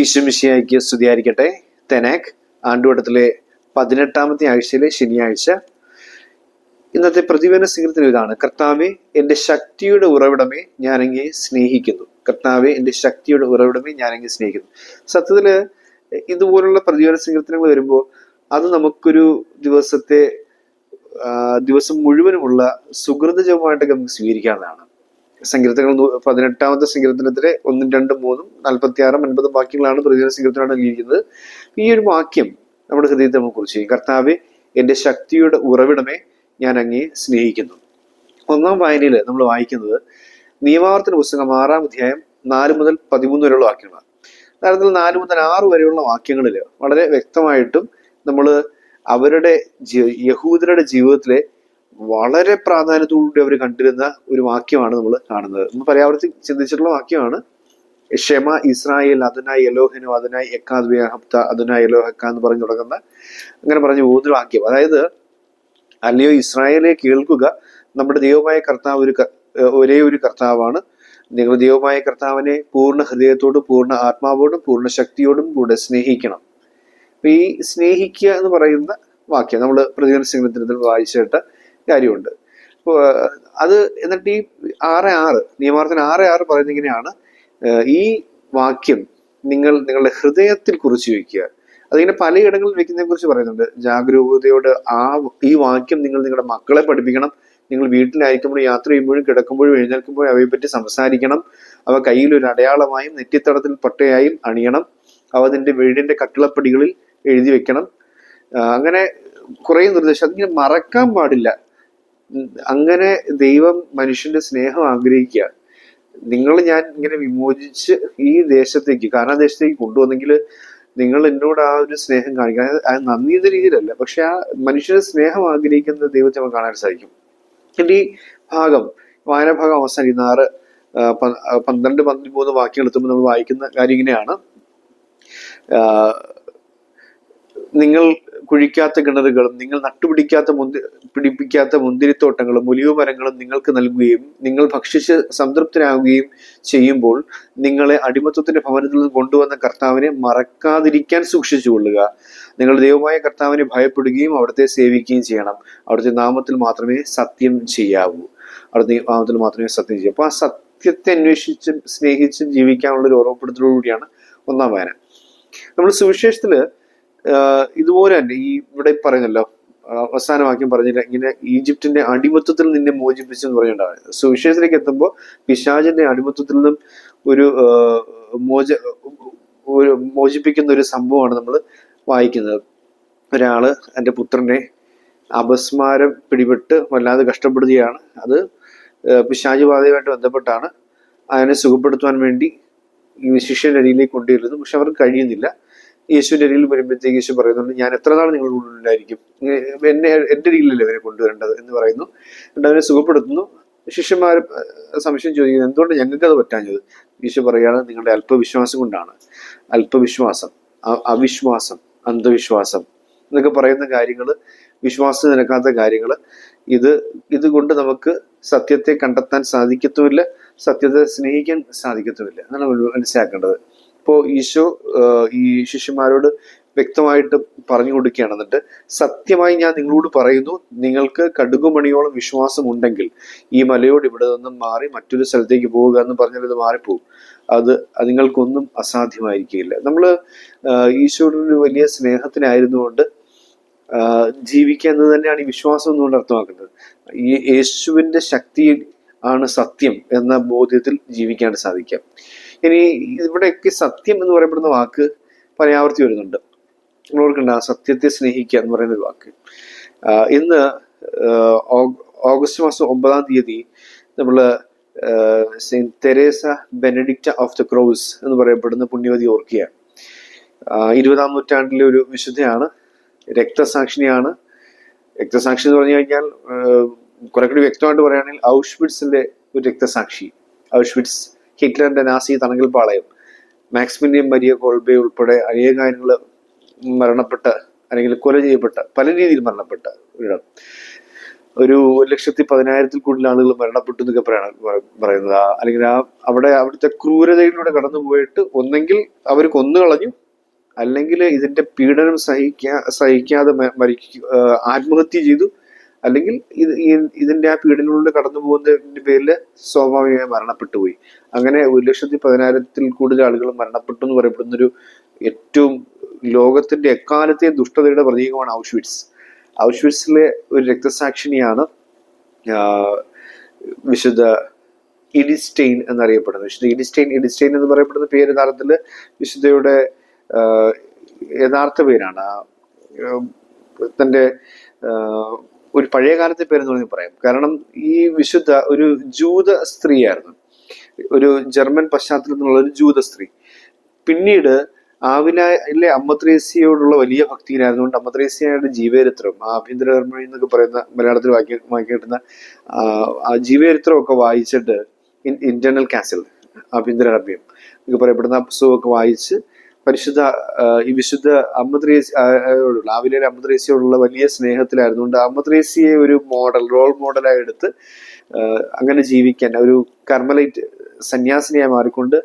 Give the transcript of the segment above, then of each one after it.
ഈശ്വമിശിയായിക്ക് സ്തുതിയായിരിക്കട്ടെ. തെനാക് ആണ്ടുവട്ടത്തിലെ പതിനെട്ടാമത്തെ ആഴ്ചയിലെ ശനിയാഴ്ച. ഇന്നത്തെ പ്രതിവേന സ്വീകരണത്തിന് ഇതാണ്. കർത്താവെ എന്റെ ശക്തിയുടെ ഉറവിടമേ ഞാനെങ്കിൽ സ്നേഹിക്കുന്നു. കർത്താവെ എന്റെ ശക്തിയുടെ ഉറവിടമേ ഞാനെങ്കിൽ സ്നേഹിക്കുന്നു. സത്യത്തിൽ ഇതുപോലുള്ള പ്രതിവേന സ്വീകരണങ്ങൾ വരുമ്പോൾ അത് നമുക്കൊരു ദിവസത്തെ ദിവസം മുഴുവനുമുള്ള സുഹൃതജവുമായിട്ടൊക്കെ നമുക്ക് സ്വീകരിക്കാവുന്നതാണ്. സങ്കീർത്തനങ്ങൾ പതിനെട്ടാമത്തെ സങ്കീർത്തനത്തിലെ ഒന്നും രണ്ടും മൂന്നും നാൽപ്പത്തി ആറും അൻപതും വാക്യങ്ങളാണ് പ്രതിദിന സങ്കീർത്തനമാണ് നൽകിയിരിക്കുന്നത്. ഈ ഒരു വാക്യം നമ്മുടെ ഹൃദയത്തെ നമുക്ക് കുറിച്ച് ചെയ്യും കർത്താവ് എന്റെ ശക്തിയുടെ ഉറവിടമേ ഞാൻ അങ്ങേ സ്നേഹിക്കുന്നു. ഒന്നാം വായനയിൽ നമ്മൾ വായിക്കുന്നത് നിയമാവർത്തന പുസ്തകം ആറാം അധ്യായം നാല് മുതൽ പതിമൂന്ന് വരെയുള്ള വാക്യങ്ങളാണ്. അതായത് നാല് മുതൽ ആറ് വരെയുള്ള വാക്യങ്ങളിൽ വളരെ വ്യക്തമായിട്ടും നമ്മൾ അവരുടെ യഹൂദരുടെ ജീവിതത്തിലെ വളരെ പ്രാധാന്യത്തോടുകൂടി അവർ കണ്ടിരുന്ന ഒരു വാക്യമാണ് നമ്മൾ കാണുന്നത്. നമ്മൾ പര്യാവർത്തി ചിന്തിച്ചിട്ടുള്ള വാക്യമാണ്. ക്ഷമ ഇസ്രായേൽ അതിനായി എലോഹനോ അതിനായി എക്കാദ് ഹപ്ത അതിനായി എലോഹക്ക എന്ന് പറഞ്ഞു തുടങ്ങുന്ന അങ്ങനെ പറഞ്ഞു ഒരു വാക്യം. അതായത് അല്ലയോ ഇസ്രായേലെ കേൾക്കുക നമ്മുടെ ദൈവമായ കർത്താവ് ഒരു ഒരേ ഒരു കർത്താവാണ്. നിങ്ങൾ ദൈവമായ കർത്താവിനെ പൂർണ ഹൃദയത്തോടും പൂർണ ആത്മാവോടും പൂർണ ശക്തിയോടും കൂടെ സ്നേഹിക്കണം. അപ്പൊ ഈ സ്നേഹിക്കുക എന്ന് പറയുന്ന വാക്യം നമ്മൾ പ്രതികരണ സംഘത്തിൽ വായിച്ചിട്ട കാര്യമുണ്ട്. അപ്പോൾ അത് എന്നിട്ട് ഈ ആറ് ആറ് നിയമാർത്ഥന ആറ് ആറ് പറയുന്നത് ഇങ്ങനെയാണ്. ഈ വാക്യം നിങ്ങൾ നിങ്ങളുടെ ഹൃദയത്തിൽ കുറിച്ച് വയ്ക്കുക. അതിങ്ങനെ പലയിടങ്ങളിൽ വെക്കുന്നതിനെ കുറിച്ച് പറയുന്നുണ്ട്. ജാഗരൂകതയോട് ആ ഈ വാക്യം നിങ്ങൾ നിങ്ങളുടെ മക്കളെ പഠിപ്പിക്കണം. നിങ്ങൾ വീട്ടിലായിരിക്കുമ്പോഴും യാത്ര ചെയ്യുമ്പോഴും കിടക്കുമ്പോഴും എഴുന്നേൽക്കുമ്പോഴും അവയെ പറ്റി സംസാരിക്കണം. അവ കയ്യിൽ ഒരു അടയാളമായും നെറ്റിത്തടത്തിൽ പട്ടയായും അണിയണം. അവ നിന്റെ വീടിന്റെ കട്ടിളപ്പടികളിൽ എഴുതി വെക്കണം അങ്ങനെ കുറേ നിർദ്ദേശം. അതിങ്ങനെ മറക്കാൻ പാടില്ല. അങ്ങനെ ദൈവം മനുഷ്യന്റെ സ്നേഹം ആഗ്രഹിക്കുക. നിങ്ങൾ ഞാൻ ഇങ്ങനെ വിമോചിച്ച് ഈ ദേശത്തേക്ക് കാനാ ദേശത്തേക്ക് കൊണ്ടുവന്നെങ്കിൽ നിങ്ങൾ എന്നോട് ആ ഒരു സ്നേഹം കാണിക്കുക. അത് നന്ദിയുടെ രീതിയിലല്ല പക്ഷെ ആ മനുഷ്യന്റെ സ്നേഹം ആഗ്രഹിക്കുന്ന ദൈവത്തെ നമുക്ക് കാണാൻ സാധിക്കും. എന്റെ ഈ ഭാഗം വായന ഭാഗം അവസാനിക്കുന്ന ആറ് പന്ത്രണ്ട് പന്ത്രണ്ട് മൂന്ന് വാക്യങ്ങൾ എത്തുമ്പോൾ നമ്മൾ വായിക്കുന്ന കാര്യം ഇങ്ങനെയാണ്. ആ, നിങ്ങൾ കുഴിക്കാത്ത കിണറുകളും നിങ്ങൾ നട്ടുപിടിക്കാത്ത മുന്തി പിടിപ്പിക്കാത്ത മുന്തിരിത്തോട്ടങ്ങളും ഒലിവ് മരങ്ങളും നിങ്ങൾക്ക് നൽകുകയും നിങ്ങൾ ഭക്ഷിച്ച് സംതൃപ്തരാകുകയും ചെയ്യുമ്പോൾ നിങ്ങളെ അടിമത്വത്തിന്റെ ഭവനത്തിൽ നിന്ന് കൊണ്ടുവന്ന കർത്താവിനെ മറക്കാതിരിക്കാൻ സൂക്ഷിച്ചുകൊള്ളുക നിങ്ങൾ ദൈവമായ കർത്താവിനെ ഭയപ്പെടുകയും അവിടുത്തെ സേവിക്കുകയും ചെയ്യണം. അവിടുത്തെ നാമത്തിൽ മാത്രമേ സത്യം ചെയ്യാവൂ. അവിടുത്തെ നാമത്തിൽ മാത്രമേ സത്യം ചെയ്യൂ അപ്പൊ ആ സത്യത്തെ അന്വേഷിച്ചും സ്നേഹിച്ചും ജീവിക്കാനുള്ള ഒരു ഓർമ്മപ്പെടുത്തലോടുകൂടിയാണ് ഒന്നാം വായന. നമ്മൾ സുവിശേഷത്തിൽ ആഹ് ഇതുപോലെ തന്നെ ഈ ഇവിടെ പറയുന്നല്ലോ അവസാന വാക്യം പറഞ്ഞില്ല ഇങ്ങനെ ഈജിപ്തിന്റെ അടിമത്വത്തിൽ നിന്നെ മോചിപ്പിച്ചു എന്ന് പറഞ്ഞിട്ടുണ്ടാവുന്നത് സുവിശേഷത്തിലേക്ക് എത്തുമ്പോൾ പിശാചിന്റെ അടിമത്വത്തിൽ നിന്നും ഒരു മോച ഒരു മോചിപ്പിക്കുന്ന ഒരു സംഭവമാണ് നമ്മൾ വായിക്കുന്നത്. ഒരാൾ എന്റെ പുത്രനെ അപസ്മാരം പിടിപെട്ട് വല്ലാതെ കഷ്ടപ്പെടുകയാണ്. അത് പിശാജി ബാധയുമായിട്ട് ബന്ധപ്പെട്ടാണ്. അതിനെ സുഖപ്പെടുത്തുവാൻ വേണ്ടി ഈ ശിഷ്യന്റെ അടിയിലേക്ക് കൊണ്ടുവരുന്നത് പക്ഷെ അവർക്ക് കഴിയുന്നില്ല. യേശുവിന്റെ അരിയിൽ വരുമ്പോഴത്തേക്ക് യേശു പറയുന്നുണ്ട് ഞാൻ എത്ര നാൾ നിങ്ങളുടെ ഉള്ളിലായിരിക്കും? എന്നെ എന്റെ അരിയിലല്ലേ അവരെ കൊണ്ടുവരേണ്ടത്? എന്ന് പറയുന്നു. എന്നിട്ട് അവരെ സുഖപ്പെടുത്തുന്നു. ശിഷ്യന്മാർ സംശയം ചോദിക്കുന്നു എന്തുകൊണ്ട് ഞങ്ങൾക്ക് അത് പറ്റാഞ്ഞത്? യേശു പറയുകയാണ് നിങ്ങളുടെ അല്പവിശ്വാസം കൊണ്ടാണ്. അല്പവിശ്വാസം അവിശ്വാസം അന്ധവിശ്വാസം എന്നൊക്കെ പറയുന്ന കാര്യങ്ങൾ വിശ്വാസം നിരക്കാത്ത കാര്യങ്ങൾ ഇത് ഇതുകൊണ്ട് നമുക്ക് സത്യത്തെ കണ്ടെത്താൻ സാധിക്കത്തുമില്ല സത്യത്തെ സ്നേഹിക്കാൻ സാധിക്കത്തുമില്ല എന്നാണ് മനസ്സിലാക്കേണ്ടത്. ഇപ്പോൾ ഈശോ ഈ ശിഷ്യന്മാരോട് വ്യക്തമായിട്ട് പറഞ്ഞു കൊടുക്കുകയാണ്. എന്നിട്ട് സത്യമായി ഞാൻ നിങ്ങളോട് പറയുന്നു നിങ്ങൾക്ക് കടുകുമണിയോളം വിശ്വാസം ഉണ്ടെങ്കിൽ ഈ മലയോട് ഇവിടെ നിന്നും മാറി മറ്റൊരു സ്ഥലത്തേക്ക് പോവുക എന്ന് പറഞ്ഞാൽ ഇത് മാറിപ്പോവും. അത് നിങ്ങൾക്കൊന്നും അസാധ്യമായിരിക്കില്ല നമ്മൾ ഈശോയുടെ ഒരു വലിയ സ്നേഹത്തിനായിരുന്നുകൊണ്ട് ജീവിക്കുക എന്നത് തന്നെയാണ് ഈ വിശ്വാസം എന്നുകൊണ്ട് അർത്ഥമാക്കുന്നത്. ഈ യേശുവിന്റെ ശക്തി ആണ് സത്യം എന്ന ബോധ്യത്തിൽ ജീവിക്കാൻ സാധിക്കാം ഇനി ഇവിടെയൊക്കെ സത്യം എന്ന് പറയപ്പെടുന്ന വാക്ക് പര്യാവർത്തി വരുന്നുണ്ട്. നമ്മൾ ആ സത്യത്തെ സ്നേഹിക്കുക എന്ന് പറയുന്ന ഒരു വാക്ക്. ഇന്ന് ഓഗസ്റ്റ് മാസം ഒമ്പതാം തീയതി നമ്മൾ saint Teresa Benedicta of the cross എന്ന് പറയപ്പെടുന്ന പുണ്യവതി ഓർക്കുകയാണ്. ഇരുപതാം നൂറ്റാണ്ടിലെ ഒരു വിശുദ്ധയാണ് രക്തസാക്ഷിണിയാണ് രക്തസാക്ഷി എന്ന് പറഞ്ഞു കഴിഞ്ഞാൽ ആഹ് കുറെ കൂടി വ്യക്തമായിട്ട് പറയുകയാണെങ്കിൽ ഔഷ്വിഡ്സിന്റെ ഒരു രക്തസാക്ഷി. ഔഷ്വിറ്റ്സ് ഹിറ്റ്ലറിന്റെ നാസി തണങ്കിൽ പാളയം മാക്സിമിനിയം മരിയ കോൾബെ ഉൾപ്പെടെ അനേകാര്യങ്ങൾ മരണപ്പെട്ട അല്ലെങ്കിൽ കൊല ചെയ്യപ്പെട്ട പല രീതിയിൽ മരണപ്പെട്ട ഒരിടം. ഒരു ഒരു ലക്ഷത്തി പതിനായിരത്തിൽ കൂടുതൽ ആളുകൾ മരണപ്പെട്ടു എന്നൊക്കെ പറയണം പറയുന്നത്. അല്ലെങ്കിൽ ആ അവിടെ അവിടുത്തെ ക്രൂരതയിലൂടെ കടന്നു പോയിട്ട് ഒന്നെങ്കിൽ അവർ കൊന്നു കളഞ്ഞു അല്ലെങ്കിൽ ഇതിന്റെ പീഡനം സഹിക്കാ സഹിക്കാതെ മരിക്കുക മരിക്ക ആത്മഹത്യ ചെയ്തു. അല്ലെങ്കിൽ ഇത് ഇതിന്റെ ആ പീഡനങ്ങളിലൂടെ കടന്നു പോകുന്നതിന്റെ പേരിൽ സ്വാഭാവികമായി മരണപ്പെട്ടു പോയി. അങ്ങനെ ഒരു ലക്ഷത്തി പതിനായിരത്തിൽ കൂടുതൽ ആളുകൾ മരണപ്പെട്ടു എന്ന് പറയപ്പെടുന്ന ഒരു ഏറ്റവും ലോകത്തിന്റെ എക്കാലത്തെ ദുഷ്ടതയുടെ പ്രതീകമാണ് ഔഷ്വിറ്റ്സ്. ഔഷ്വിറ്റ്സിലെ ഒരു രക്തസാക്ഷിണിയാണ് വിശുദ്ധ ഇഡിസ്റ്റെയിൻ എന്നറിയപ്പെടുന്നത്. വിശുദ്ധ ഇഡിസ്റ്റെയിൻ ഇഡിസ്റ്റെയിൻ എന്ന് പറയപ്പെടുന്ന പേര് യഥാർത്ഥത്തിൽ വിശുദ്ധയുടെ യഥാർത്ഥ പേരാണ്. തന്റെ ഒരു പഴയ കാലത്തെ പേരെന്ന് പറഞ്ഞ് പറയാം. കാരണം ഈ വിശുദ്ധ ഒരു ജൂത സ്ത്രീയായിരുന്നു. ഒരു ജർമ്മൻ പശ്ചാത്തലത്തിലുള്ള ഒരു ജൂത സ്ത്രീ. പിന്നീട് ആവിനായിലെ അമ്മത്രേസ്യയോടുള്ള വലിയ ഭക്തിയിലായതുകൊണ്ട് അമ്മത്രേസ്യയുടെ ജീവചരിത്രം ആഭ്യന്തരകർമ്മ എന്നൊക്കെ പറയുന്ന മലയാളത്തിൽ വാക്കി വാക്കി കിട്ടുന്ന ആ, ജീവചരിത്രമൊക്കെ വായിച്ചിട്ട് ഇന്റേണൽ കാസിൽ ആഭ്യന്തരകർമ്മ്യം എന്നൊക്കെ പറയപ്പെടുന്ന പുസ്തകമൊക്കെ വായിച്ച് പരിശുദ്ധ ഈ വിശുദ്ധ അമ്മദ്രേസിയോടുള്ള ആവിലയിലെ അമ്മദ്രേസിയോടുള്ള വലിയ സ്നേഹത്തിലായിരുന്നു. കൊണ്ട് അമ്മദ്രേസിയെ ഒരു മോഡൽ റോൾ മോഡലായി എടുത്ത് അങ്ങനെ ജീവിക്കാൻ ഒരു കർമ്മലൈറ്റ് സന്യാസിനിയായി മാറിക്കൊണ്ട്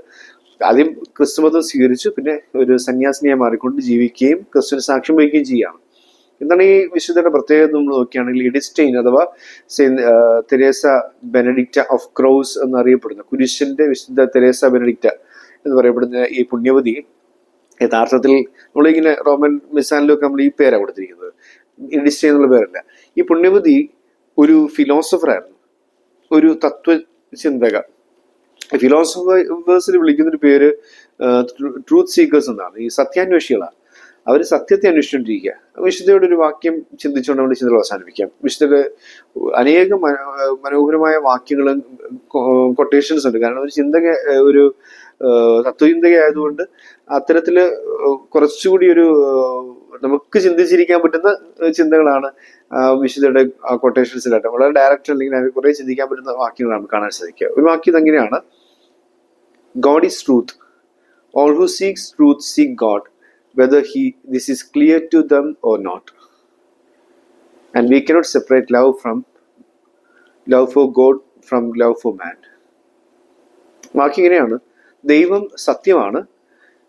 ആദ്യം ക്രിസ്തുമതം സ്വീകരിച്ചു പിന്നെ ഒരു സന്യാസിനിയായി മാറിക്കൊണ്ട് ജീവിക്കുകയും ക്രിസ്തുവിന് സാക്ഷ്യം വഹിക്കുകയും ചെയ്യുകയാണ്. എന്താണ് ഈ വിശുദ്ധയുടെ പ്രത്യേകത നമ്മൾ നോക്കുകയാണെങ്കിൽ ഇഡിസ്റ്റൈൻ അഥവാ തെരേസ ബെനഡിക്റ്റ ഓഫ് ക്രൗസ് എന്നറിയപ്പെടുന്ന കുരിശന്റെ വിശുദ്ധ തെരേസ ബെനഡിക്റ്റ എന്ന് പറയപ്പെടുന്ന ഈ പുണ്യവതി യഥാർത്ഥത്തിൽ നമ്മളിങ്ങനെ റോമൻ മിസാനിലൊക്കെ നമ്മൾ ഈ പേരാണ് കൊടുത്തിരിക്കുന്നത്. ഇൻഡിസ്ട്രി എന്നുള്ള പേരല്ല. ഈ പുണ്യവതി ഒരു ഫിലോസഫറായിരുന്നു ഒരു തത്വചിന്തക. ഫിലോസഫേഴ്സിൽ വിളിക്കുന്നൊരു പേര് ട്രൂത്ത് സീക്കേഴ്സ് എന്നാണ്. ഈ സത്യാന്വേഷികളാണ്. അവർ സത്യത്തെ അന്വേഷിച്ചുകൊണ്ടിരിക്കുക. വിശുദ്ധയുടെ ഒരു വാക്യം ചിന്തിച്ചുകൊണ്ട് നമ്മൾ ചിന്തകൾ അവസാനിപ്പിക്കാം. വിശുദ്ധയുടെ അനേകം മന- മനോഹരമായ വാക്യങ്ങളും കൊട്ടേഷൻസ് ഉണ്ട്. കാരണം ഒരു ചിന്തക ഒരു തത്വചിന്തകയായതുകൊണ്ട് തത്വചിന്തക അത്തരത്തിൽ കുറച്ചുകൂടി ഒരു നമുക്ക് ചിന്തിച്ചിരിക്കാൻ പറ്റുന്ന ചിന്തകളാണ് വിശുദ്ധയുടെ കൊട്ടേഷൻസിലായിട്ട് വളരെ ഡയറക്റ്റ് അല്ലെങ്കിൽ അതിൽ കുറെ ചിന്തിക്കാൻ പറ്റുന്ന വാക്യങ്ങളാണ് കാണാൻ സാധിക്കുക. ഒരു വാക്യം ഇങ്ങനെയാണ് God is truth all who seek truth seek God whether he, this is clear to them or not. And we cannot separate love from love for God from love for man ബാക്കി ഇങ്ങനെയാണ്. ദൈവം സത്യമാണ്.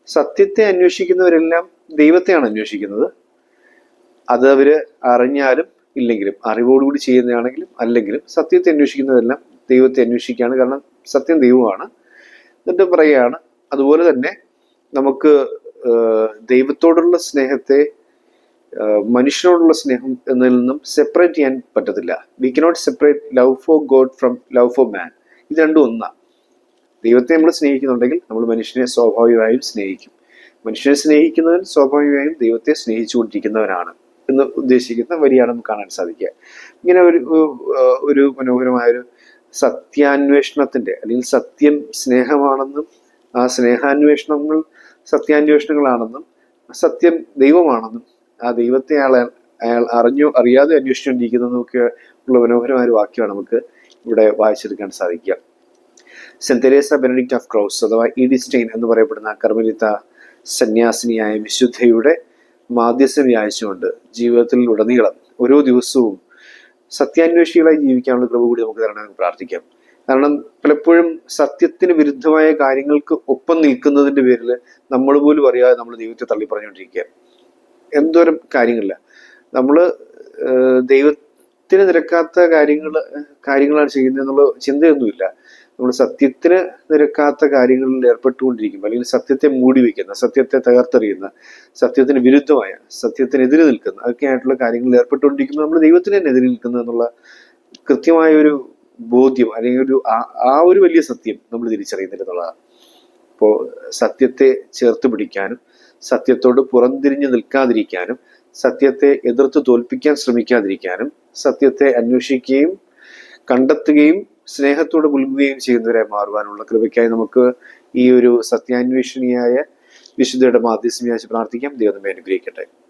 സത്യത്തെ അന്വേഷിക്കുന്നവരെല്ലാം ദൈവത്തെയാണ് അന്വേഷിക്കുന്നത്. അത് അവർ അറിഞ്ഞാലും ഇല്ലെങ്കിലും അറിവോടുകൂടി ചെയ്യുന്നതാണെങ്കിലും അല്ലെങ്കിലും സത്യത്തെ അന്വേഷിക്കുന്നവരെല്ലാം ദൈവത്തെ അന്വേഷിക്കുകയാണ്. കാരണം സത്യം ദൈവമാണ്. എന്നിട്ട് പറയുകയാണ് അതുപോലെ തന്നെ നമുക്ക് ദൈവത്തോടുള്ള സ്നേഹത്തെ മനുഷ്യനോടുള്ള സ്നേഹം എന്നതിൽ നിന്നും സെപ്പറേറ്റ് ചെയ്യാൻ പറ്റത്തില്ല. We cannot separate love for God from love for man ഇത് രണ്ടും ഒന്നാണ് ദൈവത്തെ നമ്മൾ സ്നേഹിക്കുന്നുണ്ടെങ്കിൽ നമ്മൾ മനുഷ്യനെ സ്വാഭാവികമായും സ്നേഹിക്കും. മനുഷ്യനെ സ്നേഹിക്കുന്നവൻ സ്വാഭാവികമായും ദൈവത്തെ സ്നേഹിച്ചുകൊണ്ടിരിക്കുന്നവനാണ് എന്ന് ഉദ്ദേശിക്കുന്ന വരിയാണ് നമുക്ക് കാണാൻ സാധിക്കുക. ഇങ്ങനെ ഒരു ഒരു മനോഹരമായ ഒരു സത്യാന്വേഷണത്തിന്റെ അല്ലെങ്കിൽ സത്യം സ്നേഹമാണെന്നും ആ സ്നേഹാന്വേഷണങ്ങൾ സത്യാന്വേഷണങ്ങളാണെന്നും സത്യം ദൈവമാണെന്നും ആ ദൈവത്തെ അയാൾ അയാൾ അറിഞ്ഞോ അറിയാതെ അന്വേഷിച്ചുകൊണ്ടിരിക്കുന്നതും ഒക്കെ ഉള്ള മനോഹരമായ ഒരു വാക്യമാണ് നമുക്ക് ഇവിടെ വായിച്ചെടുക്കാൻ സാധിക്കുക. Saint Teresa Benedict of cross അഥവാ ഇഡിസ്റ്റൈൻ എന്ന് പറയപ്പെടുന്ന കർമ്മലിത്ത സന്യാസിനിയായ വിശുദ്ധയുടെ മാധ്യസ്ഥം വ്യാഴ്ചകൊണ്ട് ജീവിതത്തിൽ ഉടനീളം ഓരോ ദിവസവും സത്യാന്വേഷികളായി ജീവിക്കാനുള്ള കൃപ കൂടി നമുക്ക് തരണമെന്ന് പ്രാർത്ഥിക്കാം. കാരണം പലപ്പോഴും സത്യത്തിന് വിരുദ്ധമായ കാര്യങ്ങൾക്ക് ഒപ്പം നിൽക്കുന്നതിന്റെ പേരിൽ നമ്മൾ പോലും അറിയാതെ നമ്മൾ ദൈവത്തെ തള്ളി പറഞ്ഞുകൊണ്ടിരിക്കുക എന്തോരം കാര്യങ്ങളില്ല. നമ്മൾ ദൈവത്തിന് നിരക്കാത്ത കാര്യങ്ങൾ കാര്യങ്ങളാണ് ചെയ്യുന്നത് എന്നുള്ള ചിന്തയൊന്നുമില്ല. നമ്മൾ സത്യത്തിന് നിരക്കാത്ത കാര്യങ്ങളിൽ ഏർപ്പെട്ടുകൊണ്ടിരിക്കും അല്ലെങ്കിൽ സത്യത്തെ മൂടി വയ്ക്കുന്ന സത്യത്തെ തകർത്തെറിയുന്ന സത്യത്തിന് വിരുദ്ധമായ സത്യത്തിനെതിരെ നിൽക്കുന്ന ഒക്കെ ആയിട്ടുള്ള കാര്യങ്ങളിൽ ഏർപ്പെട്ടുകൊണ്ടിരിക്കുമ്പോൾ നമ്മൾ ദൈവത്തിന് തന്നെ എതിരെ നിൽക്കുന്നു എന്നുള്ള കൃത്യമായ ഒരു ബോധ്യം അല്ലെങ്കിൽ ഒരു ആ- ഒരു വലിയ സത്യം നമ്മൾ തിരിച്ചറിയുന്നില്ല എന്നുള്ളതാണ്. അപ്പോൾ സത്യത്തെ ചേർത്ത് പിടിക്കാനും സത്യത്തോട് പുറംതിരിഞ്ഞ് നിൽക്കാതിരിക്കാനും സത്യത്തെ എതിർത്ത് തോൽപ്പിക്കാൻ ശ്രമിക്കാതിരിക്കാനും സത്യത്തെ അന്വേഷിക്കുകയും കണ്ടെത്തുകയും സ്നേഹത്തോടെ മുൽകുകയും ചെയ്യുന്നവരെ മാറുവാനുള്ള കൃപയ്ക്കായി നമുക്ക് ഈ ഒരു സത്യാന്വേഷണിയായ വിശുദ്ധയുടെ മാധ്യസ്ഥം പ്രാർത്ഥിക്കാം. ദൈവം അനുഗ്രഹിക്കട്ടെ.